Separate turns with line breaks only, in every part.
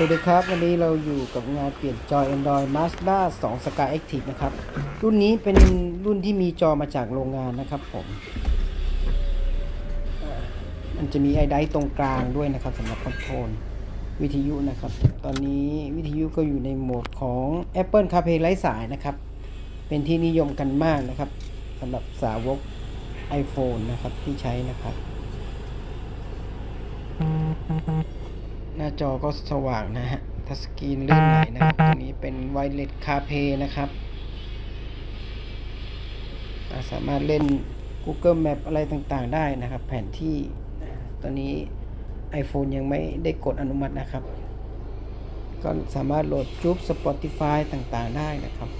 สวัสดีครับ วันนี้เราอยู่กับงานเปลี่ยนจอ Android Mazda 2 Sky Active นะครับ รุ่นนี้เป็นรุ่นที่มีจอมาจากโรงงานนะครับผม มันจะมีไอไดตรงกลางด้วยนะครับสำหรับคอนโทรลวิทยุนะครับ ตอนนี้วิทยุก็อยู่ในโหมดของ Apple CarPlay ไร้สายนะครับ เป็นที่นิยมกันมากนะครับสำหรับสาวก iPhone นะครับที่ใช้นะครับ หน้าจอก็สว่างนะฮะทัชสกรีนลื่นไหลนะครับตัวนี้เป็นไวเลสคาเพนะครับาสามารถเล่น Google Map อะไรต่างๆ ได้นะครับ แผนที่ตอนนี้ iPhone ยังไม่ได้กดอนุมัตินะครับ ก็สามารถโหลดจุ๊บ Spotify ต่างๆ ได้นะครับ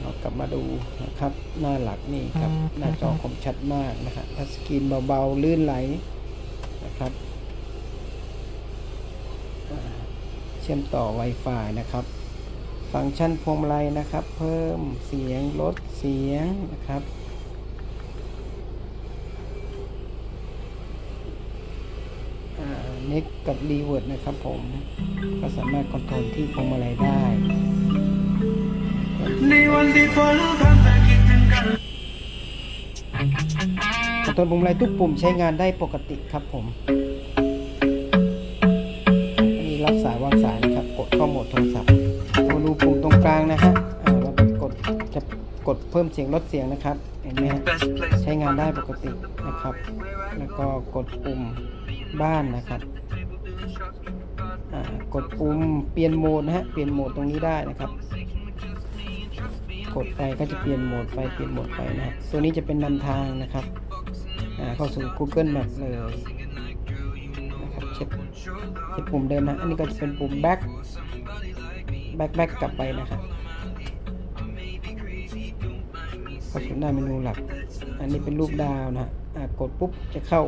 เรากลับมาดูนะครับ หน้าหลักนี่ครับ หน้าจอคมชัดมากนะครับทัชสกรีนเบาๆ ลื่นไหลนะครับ เชื่อมต่อ Wi-Fi นะครับ ฟังก์ชันพวงมาลัยนะครับ เพิ่มเสียงลดเสียงนะครับ เน็กกับรีเวิร์ดนะครับผม ก็สามารถคอนโทรลที่พวงมาลัยได้
ในวันที่ฝนพรำแต่คิดถึงกัน
คอนโทรลปุ่มอะไรทุกปุ่มใช้งานได้ปกติครับผมอันนี้ รับสายวางสายนะครับ กดเข้าโหมดโทรศัพท์มาดูปุ่มตรงกลางนะฮะอ่าเรากดจะกดเพิ่มเสียงลดเสียงนะครับ เห็นไหมฮะใช้งานได้ปกตินะครับ แล้วก็กดปุ่มบ้านนะครับอ่ากดปุ่มเปลี่ยนโหมดนะฮะ เปลี่ยนโหมดตรงนี้ได้นะครับ กดไปก็จะเปลี่ยนโหมดไป เปลี่ยนโหมดไปนะตัวนี้จะเป็นนำทางนะครับอ่าเข้าสู่ Google Map เลย เช็ดเช็ดปุ่มเดิมนะ อันนี้ก็จะเป็นปุ่ม back back back กลับไปนะครับเข้าสู่หน้เมนูหลัก อันนี้เป็นรูปดาวนะฮะกดปุ๊บจะเข้า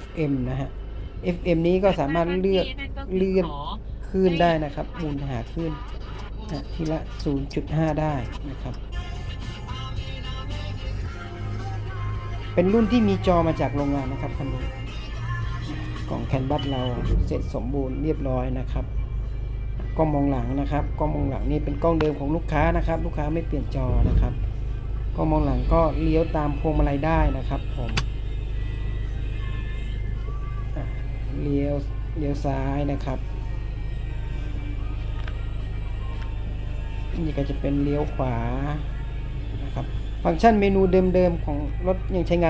FM นะฮะ FM นี้ก็สามารถเลือกเลื่อนคลื่นได้นะครับหมุนหาคลื่นนะทีละ 0.5 ได้นะครับ เป็นรุ่นที่มีจอมาจากโรงงานนะครับคันนี้ กล่องแคนบัสเราเสร็จสมบูรณ์เรียบร้อยนะครับกล้องมองหลังนะครับกล้องมองหลังนี่เป็นกล้องเดิมของลูกค้านะครับ ลูกค้าไม่เปลี่ยนจอนะครับกล้องมองหลังก็เลี้ยวตามพวงมาลัยได้นะครับผมเลี้ยวเลี้ยวซ้ายนะครับนี่ก็จะเป็นเลี้ยวขวานะครับ ฟังก์ชันเมนูเดิมๆของรถยังใช้งาน